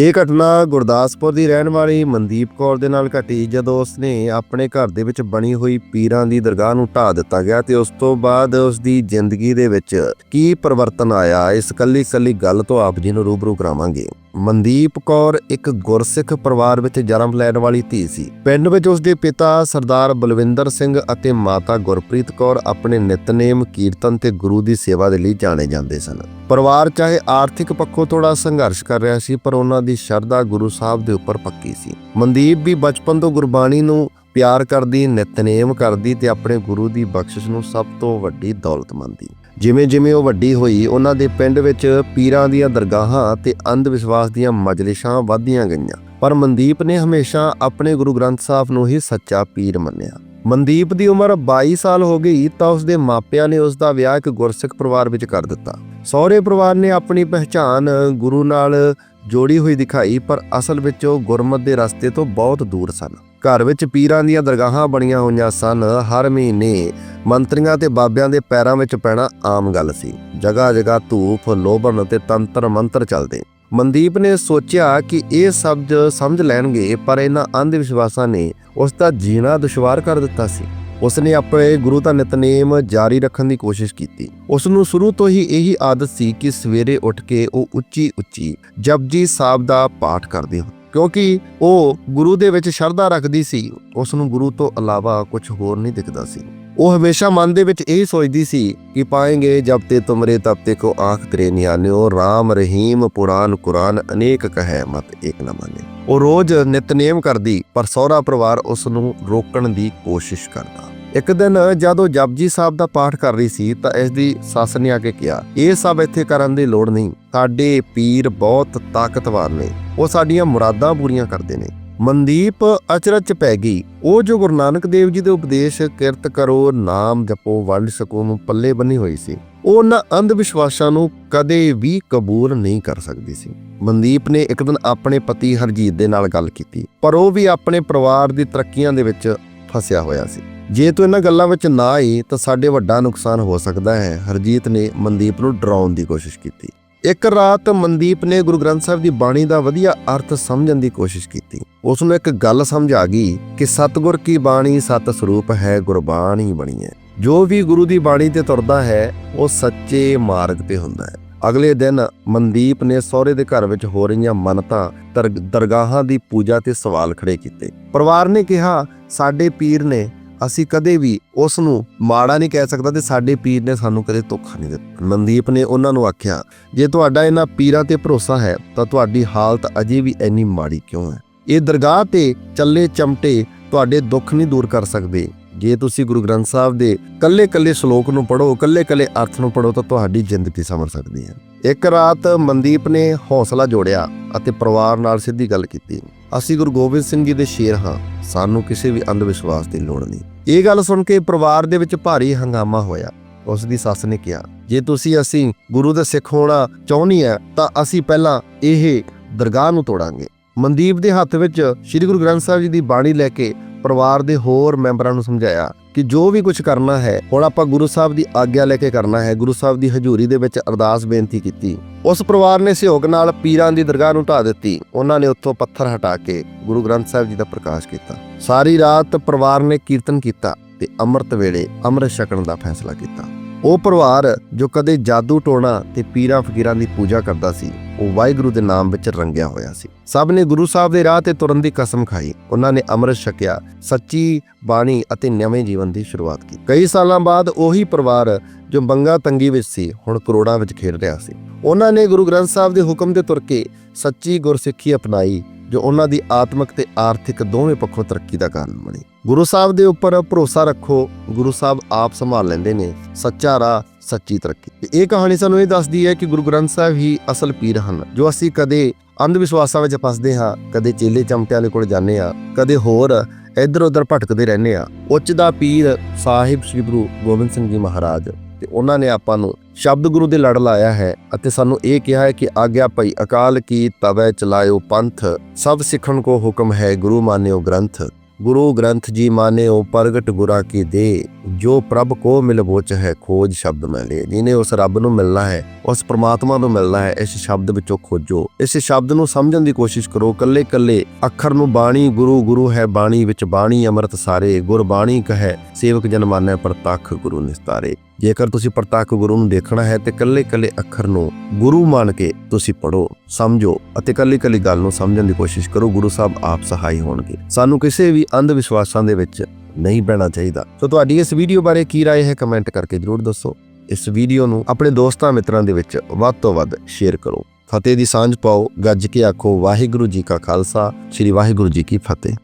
ਇਹ ਘਟਨਾ ਗੁਰਦਾਸਪੁਰ ਦੀ ਰਹਿਣ ਵਾਲੀ ਮਨਦੀਪ ਕੌਰ ਦੇ ਨਾਲ ਘਟੀ ਜਦੋਂ ਉਸਨੇ ਆਪਣੇ ਘਰ ਦੇ ਵਿੱਚ ਬਣੀ ਹੋਈ ਪੀਰਾਂ ਦੀ ਦਰਗਾਹ ਨੂੰ ਢਾ ਦਿੱਤਾ ਗਿਆ ਤੇ ਉਸ ਤੋਂ ਬਾਅਦ ਉਸ ਦੀ ਜ਼ਿੰਦਗੀ ਦੇ ਵਿੱਚ ਕੀ ਪਰਿਵਰਤਨ ਆਇਆ, ਇਸ ਕੱਲੀ ਕੱਲੀ ਗੱਲ ਤੋਂ ਆਪ ਜੀ ਨੂੰ ਰੂਬਰੂ ਕਰਾਵਾਂਗੇ। ਮਨਦੀਪ ਕੌਰ ਇੱਕ ਗੁਰਸਿੱਖ ਪਰਿਵਾਰ ਵਿੱਚ ਜਨਮ ਲੈਣ ਵਾਲੀ ਧੀ ਸੀ। ਪਿੰਡ ਵਿੱਚ ਉਸ ਦੇ ਪਿਤਾ ਸਰਦਾਰ ਬਲਵਿੰਦਰ ਸਿੰਘ ਅਤੇ ਮਾਤਾ ਗੁਰਪ੍ਰੀਤ ਕੌਰ ਆਪਣੇ ਨਿਤਨੇਮ, ਕੀਰਤਨ ਤੇ ਗੁਰੂ ਦੀ ਸੇਵਾ ਦੇ ਲਈ ਜਾਣੇ ਜਾਂਦੇ ਸਨ। ਪਰਿਵਾਰ ਚਾਹੇ ਆਰਥਿਕ ਪੱਖੋਂ ਥੋੜਾ ਸੰਘਰਸ਼ ਕਰ ਰਿਹਾ ਸੀ, ਪਰ ਉਹਨਾਂ ਦੀ ਸ਼ਰਧਾ ਗੁਰੂ ਸਾਹਿਬ ਦੇ ਉੱਪਰ ਪੱਕੀ ਸੀ। ਮਨਦੀਪ ਵੀ ਬਚਪਨ ਤੋਂ ਗੁਰਬਾਣੀ ਨੂੰ ਪਿਆਰ ਕਰਦੀ, ਨਿਤਨੇਮ ਕਰਦੀ ਤੇ ਆਪਣੇ ਗੁਰੂ ਦੀ ਬਖਸ਼ਿਸ਼ ਨੂੰ ਸਭ ਤੋਂ ਵੱਡੀ ਦੌਲਤ ਮੰਨਦੀ। ਜਿਵੇਂ ਜਿਵੇਂ ਉਹ ਵੱਡੀ ਹੋਈ, ਉਹਨਾਂ ਦੇ ਪਿੰਡ ਵਿੱਚ ਪੀਰਾਂ ਦੀਆਂ ਦਰਗਾਹਾਂ ਤੇ ਅੰਧ ਵਿਸ਼ਵਾਸ ਦੀਆਂ ਮਜਲਿਸਾਂ ਵਧਦੀਆਂ ਗਈਆਂ। ਪਰ ਮਨਦੀਪ ਨੇ ਹਮੇਸ਼ਾ ਆਪਣੇ ਗੁਰੂ ਗ੍ਰੰਥ ਸਾਹਿਬ ਨੂੰ ਹੀ ਸੱਚਾ ਪੀਰ ਮੰਨਿਆ। ਮਨਦੀਪ ਦੀ ਉਮਰ 22 ਸਾਲ ਹੋ ਗਈ ਤਾਂ ਉਸ ਦੇ ਮਾਪਿਆਂ ਨੇ ਉਸ ਦਾ ਵਿਆਹ ਇੱਕ ਗੁਰਸਿੱਖ ਪਰਿਵਾਰ ਵਿੱਚ ਕਰ ਦਿੱਤਾ। ਸਹੁਰੇ ਪਰਿਵਾਰ ਨੇ ਆਪਣੀ ਪਹਿਚਾਨ ਗੁਰੂ ਨਾਲ ਜੋੜੀ ਹੋਈ ਦਿਖਾਈ, ਪਰ ਅਸਲ ਵਿੱਚ ਉਹ ਗੁਰਮਤ ਦੇ ਰਸਤੇ ਤੋਂ ਬਹੁਤ ਦੂਰ ਸਨ। ਘਰ ਵਿੱਚ ਪੀਰਾਂ ਦੀਆਂ ਦਰਗਾਹਾਂ ਬਣੀਆਂ ਹੋਈਆਂ ਸਨ। ਹਰ ਮਹੀਨੇ ਮੰਤਰੀਆਂ ਤੇ ਬਾਬਿਆਂ ਦੇ ਪੈਰਾਂ ਵਿੱਚ ਪੈਣਾ ਆਮ ਗੱਲ ਸੀ। ਜਗ੍ਹਾ ਜਗ੍ਹਾ ਧੂਫ ਲੋਭਨ ਅਤੇ ਤੰਤਰ ਮੰਤਰ ਚੱਲਦੇ। ਮਨਦੀਪ ਨੇ ਸੋਚਿਆ ਕਿ ਇਹ ਸ਼ਬਦ ਸਮਝ ਲੈਣਗੇ, ਪਰ ਇਹਨਾਂ ਅੰਧ ਵਿਸ਼ਵਾਸਾਂ ਨੇ ਉਸ ਦਾ ਜੀਣਾ ਦੁਸ਼ਵਾਰ ਕਰ ਦਿੱਤਾ ਸੀ। ਉਸ ਨੇ ਆਪਣੇ ਗੁਰੂ ਦਾ ਨਿਤਨੇਮ ਜਾਰੀ ਰੱਖਣ ਦੀ ਕੋਸ਼ਿਸ਼ ਕੀਤੀ। ਉਸ ਨੂੰ ਸ਼ੁਰੂ ਤੋਂ ਹੀ ਇਹੀ ਆਦਤ ਸੀ ਕਿ ਸਵੇਰੇ ਉੱਠ ਕੇ ਉਹ ਉੱਚੀ ਉੱਚੀ ਜਪਜੀ ਸਾਹਿਬ ਦਾ ਪਾਠ ਕਰਦੇ ਹੋ ਕਿਉਂਕਿ ਉਹ ਗੁਰੂ ਦੇ ਵਿੱਚ ਸ਼ਰਧਾ ਰੱਖਦੀ ਸੀ ਉਸ ਨੂੰ ਗੁਰੂ ਤੋਂ ਇਲਾਵਾ ਕੁਝ ਹੋਰ ਨਹੀਂ ਦਿਖਦਾ ਸੀ। ਉਹ ਹਮੇਸ਼ਾ ਮਨ ਦੇ ਵਿੱਚ ਇਹ ਸੋਚਦੀ ਸੀ ਕਿ ਪਾਏਂਗੇ, ਜਬ ਤੇ ਤੁਮਰੇ ਤਬ ਤੇ ਕੋ ਆਂਖ ਤੇਰੇ ਨਿਆਨਿਓ RAM ਰਹੀਮ ਪੁਰਾਨ ਕੁਰਾਨ ਅਨੇਕ ਕਹੈ, ਮਤ ਏਕ ਨ ਮਾਨੇ। ਉਹ ਰੋਜ਼ ਨਿਤਨੇਮ ਕਰਦੀ, ਪਰ ਸਹੁਰਾ ਪਰਿਵਾਰ ਉਸ ਨੂੰ ਰੋਕਣ ਦੀ ਕੋਸ਼ਿਸ਼ ਕਰਦਾ। ਇੱਕ ਦਿਨ ਜਦੋਂ ਜਪਜੀ ਸਾਹਿਬ ਦਾ ਪਾਠ ਕਰ ਰਹੀ ਸੀ ਤਾਂ ਇਸ ਦੀ ਸੱਸ ਨੇ ਆ ਕੇ ਕਿਹਾ, ਇਹ ਸਭ ਇੱਥੇ ਕਰਨ ਦੀ ਲੋੜ ਨਹੀਂ। ਸਾਡੇ ਪੀਰ ਬਹੁਤ ਤਾਕਤਵਰ ਨੇ। ਉਹ ਸਾਡੀਆਂ ਮੁਰਾਦਾਂ ਪੂਰੀਆਂ ਕਰਦੇ ਨੇ। ਮਨਦੀਪ ਅਚਰਜ 'ਚ ਪੈ ਗਈ। ਉਹ ਜੋ ਗੁਰੂ ਨਾਨਕ ਦੇਵ ਜੀ ਦੇ ਉਪਦੇਸ਼, ਕਿਰਤ ਕਰੋ, ਨਾਮ ਜਪੋ, ਵੰਡ ਸਕੋ ਨੂੰ ਪੱਲੇ ਬੰਨੀ ਹੋਈ ਸੀ। ਉਹ ਉਹਨਾਂ ਅੰਧ ਵਿਸ਼ਵਾਸਾਂ ਨੂੰ ਕਦੇ ਵੀ ਕਬੂਲ ਨਹੀਂ ਕਰ ਸਕਦੀ ਸੀ। ਮਨਦੀਪ ਨੇ ਇੱਕ ਦਿਨ ਆਪਣੇ ਪਤੀ ਹਰਜੀਤ ਦੇ ਨਾਲ ਗੱਲ ਕੀਤੀ। ਪਰ ਉਹ ਵੀ ਆਪਣੇ ਪਰਿਵਾਰ ਦੀ ਤਰੱਕੀਆਂ ਦੇ ਵਿੱਚ ਫਸਿਆ ਹੋਇਆ ਸੀ। ਜੇ ਤੂੰ ਇਹਨਾਂ ਗੱਲਾਂ ਵਿੱਚ ਨਾ ਆਈ ਤਾਂ ਸਾਡੇ ਵੱਡਾ ਨੁਕਸਾਨ ਹੋ ਸਕਦਾ ਹੈ। ਹਰਜੀਤ ਨੇ ਮਨਦੀਪ ਨੂੰ ਡਰਾਉਣ ਦੀ ਕੋਸ਼ਿਸ਼ ਕੀਤੀ। ਇੱਕ ਰਾਤ ਮਨਦੀਪ ਨੇ ਗੁਰੂ ਗ੍ਰੰਥ ਸਾਹਿਬ ਦੀ ਬਾਣੀ ਦਾ ਵਧੀਆ ਅਰਥ ਸਮਝਣ ਦੀ ਕੋਸ਼ਿਸ਼ ਕੀਤੀ। ਉਸ ਨੂੰ ਇੱਕ ਗੱਲ ਸਮਝ ਆ ਗਈ ਕਿ ਸਤਿਗੁਰ ਕੀ ਬਾਣੀ ਸਤ ਸਰੂਪ ਹੈ, ਗੁਰਬਾਣੀ ਬਣੀ ਹੈ। ਜੋ ਵੀ ਗੁਰੂ ਦੀ ਬਾਣੀ ਤੇ ਤੁਰਦਾ ਹੈ, ਉਹ ਸੱਚੇ ਮਾਰਗ ਤੇ ਹੁੰਦਾ ਹੈ। ਅਗਲੇ ਦਿਨ ਮਨਦੀਪ ਨੇ ਸਹੁਰੇ ਦੇ ਘਰ ਵਿੱਚ ਹੋ ਰਹੀਆਂ ਮੰਨਤਾਂ ਦਰ- ਦਰਗਾਹਾਂ ਦੀ ਪੂਜਾ ਤੇ ਸਵਾਲ ਖੜੇ ਕੀਤੇ। ਪਰਿਵਾਰ ਨੇ ਕਿਹਾ, ਸਾਡੇ ਪੀਰ ਨੇ ਅਸੀਂ ਕਦੇ ਵੀ ਉਸ ਨੂੰ ਮਾੜਾ ਨਹੀਂ ਕਹਿ ਸਕਦਾ ਤੇ ਸਾਡੇ ਪੀਰ ਨੇ ਸਾਨੂੰ ਕਦੇ ਧੋਖਾ ਨਹੀਂ ਦਿੱਤਾ। ਮਨਦੀਪ ਨੇ ਉਹਨਾਂ ਨੂੰ ਆਖਿਆ, ਜੇ ਤੁਹਾਡਾ ਇਹਨਾਂ ਪੀਰਾਂ ਤੇ ਭਰੋਸਾ ਹੈ, ਤਾਂ ਤੁਹਾਡੀ ਹਾਲਤ ਅਜੇ ਵੀ ਇੰਨੀ ਮਾੜੀ ਕਿਉਂ ਹੈ? ਇਹ ਦਰਗਾਹ ਤੇ ਚੱਲੇ ਚਮਟੇ ਤੁਹਾਡੇ ਦੁੱਖ ਨਹੀਂ ਦੂਰ ਕਰ ਸਕਦੇ। ਜੇ ਤੁਸੀਂ ਗੁਰੂ ਗ੍ਰੰਥ ਸਾਹਿਬ ਦੇ ਕੱਲੇ-ਕੱਲੇ ਸ਼ਲੋਕ ਨੂੰ ਪੜੋ ਕੱਲੇ-ਕੱਲੇ ਅਰਥ ਨੂੰ ਪੜੋ ਤਾਂ ਤੁਹਾਡੀ ਜ਼ਿੰਦਗੀ ਸੰਵਰ ਸਕਦੀ ਹੈ। ਇੱਕ ਰਾਤ ਮਨਦੀਪ ਨੇ ਹੌਸਲਾ ਜੋੜਿਆ ਅਤੇ ਪਰਿਵਾਰ ਨਾਲ ਸਿੱਧੀ ਗੱਲ ਕੀਤੀ। ਅਸੀਂ ਗੁਰੂ ਗੋਬਿੰਦ ਸਿੰਘ ਜੀ ਦੇ ਸ਼ੇਰ ਹਾਂ। ਸਾਨੂੰ ਕਿਸੇ ਵੀ ਅੰਧ ਵਿਸ਼ਵਾਸ ਦੀ ਲੋੜ ਨਹੀਂ। ਇਹ ਗੱਲ ਸੁਣ ਕੇ ਪਰਿਵਾਰ ਦੇ ਵਿੱਚ ਭਾਰੀ ਹੰਗਾਮਾ ਹੋਇਆ। ਉਸ ਦੀ ਸੱਸ ਨੇ ਕਿਹਾ, ਜੇ ਤੁਸੀਂ ਅਸੀਂ ਗੁਰੂ ਦੇ ਸਿੱਖ ਹੋਣਾ ਚਾਹੁੰਦੀ ਹੈ ਤਾਂ ਅਸੀਂ ਪਹਿਲਾਂ ਇਹ ਦਰਗਾਹ ਨੂੰ ਤੋੜਾਂਗੇ। ਮਨਦੀਪ ਦੇ ਹੱਥ ਵਿੱਚ ਸ੍ਰੀ ਗੁਰੂ ਗ੍ਰੰਥ ਸਾਹਿਬ ਜੀ ਦੀ ਬਾਣੀ ਲੈ ਕੇ ਪਰਿਵਾਰ ਦੇ ਹੋਰ ਮੈਂਬਰਾਂ ਨੂੰ ਸਮਝਾਇਆ ਕਿ ਜੋ ਵੀ ਕੁਝ ਕਰਨਾ ਹੈ, ਹੁਣ ਆਪਾਂ ਗੁਰੂ ਸਾਹਿਬ ਦੀ ਆਗਿਆ ਲੈ ਕੇ ਕਰਨਾ ਹੈ। ਗੁਰੂ ਸਾਹਿਬ ਦੀ ਹਜ਼ੂਰੀ ਦੇ ਵਿੱਚ ਅਰਦਾਸ ਬੇਨਤੀ ਕੀਤੀ। ਉਸ ਪਰਿਵਾਰ ਨੇ ਸਹਿਯੋਗ ਨਾਲ ਪੀਰਾਂ ਦੀ ਦਰਗਾਹ ਨੂੰ ਢਾ ਦਿੱਤੀ। ਉਹਨਾਂ ਨੇ ਉੱਥੋਂ ਪੱਥਰ ਹਟਾ ਕੇ ਗੁਰੂ ਗ੍ਰੰਥ ਸਾਹਿਬ ਜੀ ਦਾ ਪ੍ਰਕਾਸ਼ ਕੀਤਾ। ਸਾਰੀ ਰਾਤ ਪਰਿਵਾਰ ਨੇ ਕੀਰਤਨ ਕੀਤਾ ਤੇ ਅੰਮ੍ਰਿਤ ਵੇਲੇ ਅੰਮ੍ਰਿਤ ਛਕਣ ਦਾ ਫੈਸਲਾ ਕੀਤਾ। ਉਹ ਪਰਿਵਾਰ ਜੋ ਕਦੇ ਜਾਦੂ ਟੋਣਾ ਤੇ ਪੀਰਾਂ ਫਕੀਰਾਂ ਦੀ ਪੂਜਾ ਕਰਦਾ ਸੀ ਉਹ ਵਾਹਿਗੁਰੂ ਦੇ ਨਾਮ ਵਿੱਚ ਰੰਗਿਆ ਹੋਇਆ ਸੀ। ਸਭ ਨੇ ਗੁਰੂ ਸਾਹਿਬ ਦੇ ਰਾਹ ਤੇ ਤੁਰਨ ਦੀ ਕਸਮ ਖਾਈ। ਉਹਨਾਂ ਨੇ ਅੰਮ੍ਰਿਤ ਛਕਿਆ, ਸੱਚੀ ਬਾਣੀ ਅਤੇ ਨਵੇਂ ਜੀਵਨ ਦੀ ਸ਼ੁਰੂਆਤ ਕੀਤੀ। ਕਈ ਸਾਲਾਂ ਬਾਅਦ ਉਹੀ ਪਰਿਵਾਰ ਜੋ ਬੰਗਾ ਤੰਗੀ ਵਿੱਚ ਸੀ, ਹੁਣ ਕਰੋੜਾਂ ਵਿੱਚ ਖੇਡ ਰਿਹਾ ਸੀ। ਉਹਨਾਂ ਨੇ ਗੁਰੂ ਗ੍ਰੰਥ ਸਾਹਿਬ ਦੇ ਹੁਕਮ ਤੇ ਤੁਰ ਕੇ ਸੱਚੀ ਗੁਰਸਿੱਖੀ ਅਪਣਾਈ, ਜੋ ਉਹਨਾਂ ਦੀ ਆਤਮਿਕ ਤੇ ਆਰਥਿਕ ਦੋਵੇਂ ਪੱਖੋਂ ਤਰੱਕੀ ਦਾ ਕਾਰਨ ਬਣੀ। ਗੁਰੂ ਸਾਹਿਬ ਦੇ ਉੱਪਰ ਭਰੋਸਾ ਰੱਖੋ, ਗੁਰੂ ਸਾਹਿਬ ਆਪ ਸੰਭਾਲ ਲੈਂਦੇ ਨੇ, ਸੱਚਾ ਰਾਹ, ਸੱਚੀ ਤਰੱਕੀ। ਇਹ ਕਹਾਣੀ ਸਾਨੂੰ ਇਹ ਦੱਸਦੀ ਹੈ ਕਿ ਗੁਰੂ ਗ੍ਰੰਥ ਸਾਹਿਬ ਹੀ ਅਸਲ ਪੀਰ ਹਨ, ਜੋ ਅਸੀਂ ਕਦੇ ਅੰਧ ਵਿਸ਼ਵਾਸਾਂ ਵਿੱਚ ਫਸਦੇ ਹਾਂ, ਕਦੇ ਚੇਲੇ ਚਮਟਿਆਂ ਦੇ ਕੋਲ ਜਾਂਦੇ ਹਾਂ, ਕਦੇ ਹੋਰ ਇੱਧਰ ਉੱਧਰ ਭਟਕਦੇ ਰਹਿੰਦੇ ਹਾਂ। ਉੱਚ ਦਾ ਪੀਰ ਸਾਹਿਬ ਸ੍ਰੀ ਗੁਰੂ ਗੋਬਿੰਦ ਸਿੰਘ ਜੀ ਮਹਾਰਾਜ ਤੇ ਉਹਨਾਂ ਨੇ ਆਪਾਂ ਨੂੰ ਸ਼ਬਦ ਗੁਰੂ ਦੇ ਲੜ ਲਾਇਆ ਹੈ ਅਤੇ ਸਾਨੂੰ ਇਹ ਕਿਹਾ ਹੈ ਕਿ ਆਗਿਆ ਭਈ, ਅਕਾਲ ਕੀ ਤਵੇ ਚਲਾਇਓ ਪੰਥ, ਸਭ ਸਿੱਖਣ ਕੋ ਹੁਕਮ ਹੈ ਗੁਰੂ ਮਾਨਿਓ ਗ੍ਰੰਥ। ਗੁਰੂ ਗ੍ਰੰਥ ਜੀ ਮਾਨਿਓ, ਪ੍ਰਗਟ ਗੁਰਾ ਕੀ ਦੇ। ਜੋ ਪ੍ਰਭ ਕੋ ਮਿਲਬੋਚ ਹੈ, ਖੋਜ ਸ਼ਬਦ ਮੈਂ ਜਿਹਨੇ ਉਸ ਰੱਬ ਨੂੰ ਮਿਲਣਾ ਹੈ, ਉਸ ਪ੍ਰਮਾਤਮਾ ਨੂੰ ਮਿਲਣਾ ਹੈ, ਇਸ ਸ਼ਬਦ ਵਿੱਚੋਂ ਖੋਜੋ। ਇਸ ਸ਼ਬਦ ਨੂੰ ਸਮਝਣ ਦੀ ਕੋਸ਼ਿਸ਼ ਕਰੋ। ਕੱਲੇ ਕੱਲੇ ਅੱਖਰ ਨੂੰ ਬਾਣੀ, ਗੁਰੂ ਗੁਰੂ ਹੈ ਬਾਣੀ ਵਿੱਚ ਬਾਣੀ, ਅੰਮ੍ਰਿਤ ਸਾਰੇ, ਗੁਰਬਾਣੀ ਕਹੈ, ਸੇਵਕ ਜਨ ਮਾਨੈ ਪ੍ਰਤੱਖ ਗੁਰੂ ਨਿਸਤਾਰੇ। ਜੇਕਰ ਤੁਸੀਂ ਪ੍ਰਤੱਖ ਗੁਰੂ ਨੂੰ ਦੇਖਣਾ ਹੈ ਤੇ ਕੱਲੇ ਕੱਲੇ ਅੱਖਰ ਨੂੰ ਗੁਰੂ ਮੰਨ ਕੇ ਤੁਸੀਂ ਪੜੋ ਸਮਝੋ ਅਤੇ ਕੱਲੀ ਕੱਲੀ ਗੱਲ ਨੂੰ ਸਮਝਣ ਦੀ ਕੋਸ਼ਿਸ਼ ਕਰੋ ਗੁਰੂ ਸਾਹਿਬ ਆਪ ਸਹਾਈ ਹੋਣਗੇ ਸਾਨੂੰ ਕਿਸੇ ਵੀ ਅੰਧ ਵਿਸ਼ਵਾਸਾਂ ਦੇ ਵਿੱਚ ਨਹੀਂ ਪੈਣਾ ਚਾਹੀਦਾ ਸੋ ਤੁਹਾਡੀ ਇਸ ਵੀਡੀਓ ਬਾਰੇ ਕੀ رائے ਹੈ ਕਮੈਂਟ ਕਰਕੇ ਜਰੂਰ ਦੱਸੋ ਇਸ ਵੀਡੀਓ ਨੂੰ ਆਪਣੇ ਦੋਸਤਾਂ ਮਿੱਤਰਾਂ ਦੇ ਵਿੱਚ ਵੱਧ ਤੋਂ ਵੱਧ ਸ਼ੇਅਰ ਕਰੋ ਫਤਿਹ ਦੀ ਸਾਂਝ ਪਾਓ ਗੱਜ ਕੇ ਆਖੋ ਵਾਹਿਗੁਰੂ ਜੀ ਕਾ ਖਾਲਸਾ ਸ੍ਰੀ ਵਾਹਿਗੁਰੂ ਜੀ ਕੀ ਫਤਿਹ